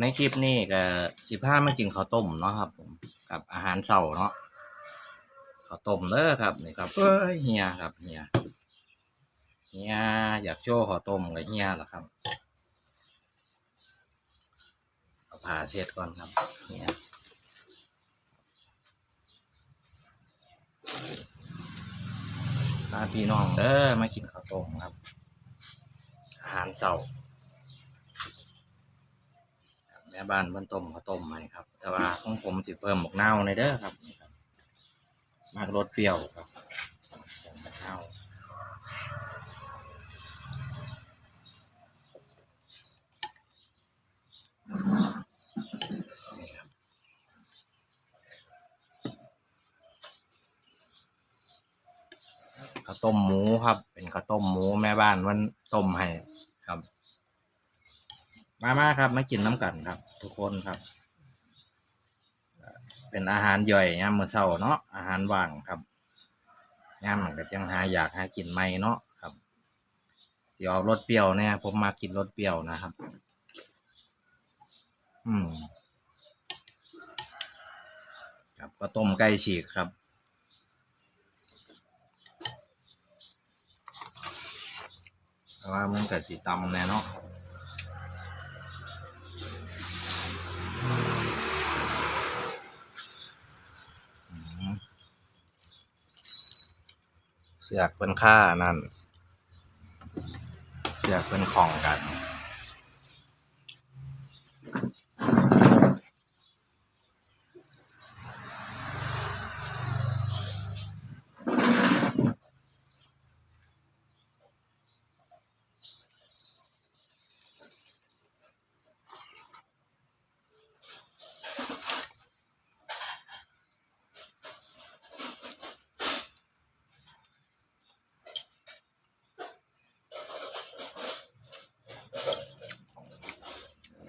ในคลิปนี้ก็สิพามากินข้าวต้มเนาะครับผมกับอาหารเช้าเนาะข้าวต้มเด้อครับนี่ครับเอ้ยเฮียครับเฮียเฮียอยากโชว์ข้าวต้มกับเฮียเหรอครับเอาผ้าเช็ดก่อนครับเฮียพาพี่น้องเด้อมากินข้าวต้มครับ อาหารเช้าแม่บ้านเพิ่นต้มข้าวต้มให้ครับ แต่ว่าของผมสิเพิ่มหมกเน่าในเด้อครับนี่ครับมากรสเปรี้ยวครับหมกเน่าวนี่ครับข้าวต้มหมูครับ เป็นข้าวต้มหมูแม่บ้านมันต้มให้ครับ มามาครับมากินน้ำกันครับ ทุกคนครับ เป็นอาหารย่อยยามมื้อเช้าเนาะอาหารว่างครับยามมันก็จังหาอยากหากินใหม่เนาะครับสิออกรสเปรี้ยวเนี่ยผมมากินรสเปรี้ยวนะครับ อืมครับก็ต้มไก่ฉีกครับแต่ว่ามันก็สีตำแน่เนาะ เสือกเป็นค่านั่น เสือกเป็นของกัน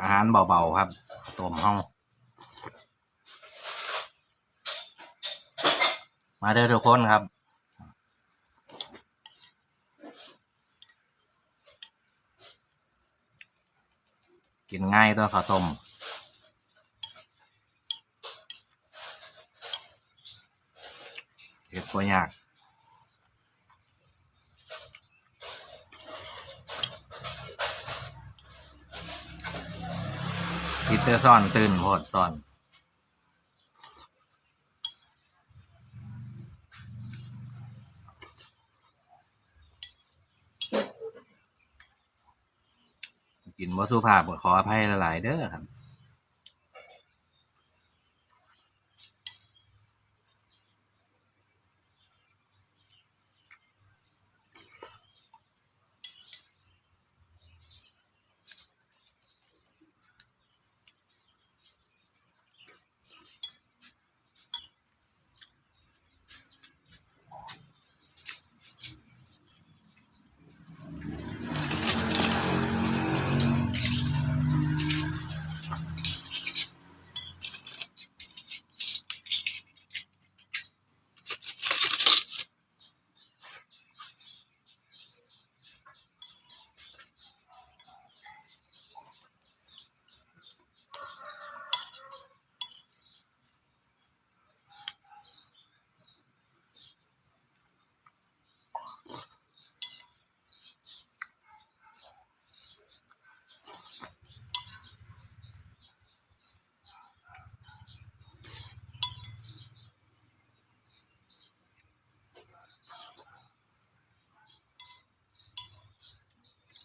อาหารเบาๆครับต้มห้องมาเด้อทุกคนครับ กินง่ายตัวข้าวต้มเห็ดตัวยาก พีเตอร์ซ่อนตื่นโพดซ่อนกินวัสุภาพก็ขออภัยหลายๆเด้อครับ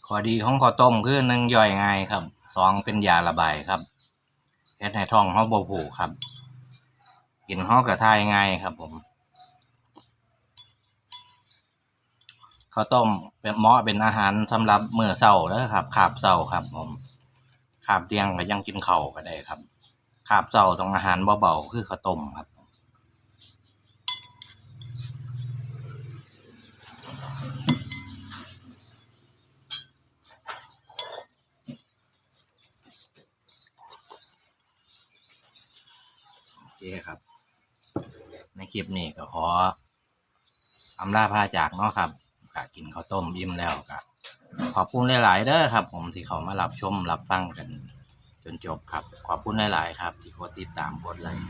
ข้อดีของข้าวต้มคือหนึ่งย่อยง่ายครับสองเป็นยาระบายครับเฮ็ดให้ท้องเฮาบ่ผูกครับ กินเฮากระทายง่ายครับ ผมข้าวต้มเป็นเหมาะเป็นอาหารสำหรับมื้อเช้าเด้อครับคาบเช้าครับ ผมคาบเที่ยงก็ยังกินข้าวก็ได้ครับคาบเช้าต้องอาหารเบาๆคือข้าวต้มครับ ครับ ในคลิปนี้ก็ขออำลาพาจากเนาะครับกะกินข้าวต้มอิ่มแล้วกะขอบคุณหลาย ๆเด้อครับ ผมที่เขามารับชมรับฟังกัน จนจบครับ ขอบคุณหลาย ๆ ครับ ที่กดติดตามกดไลค์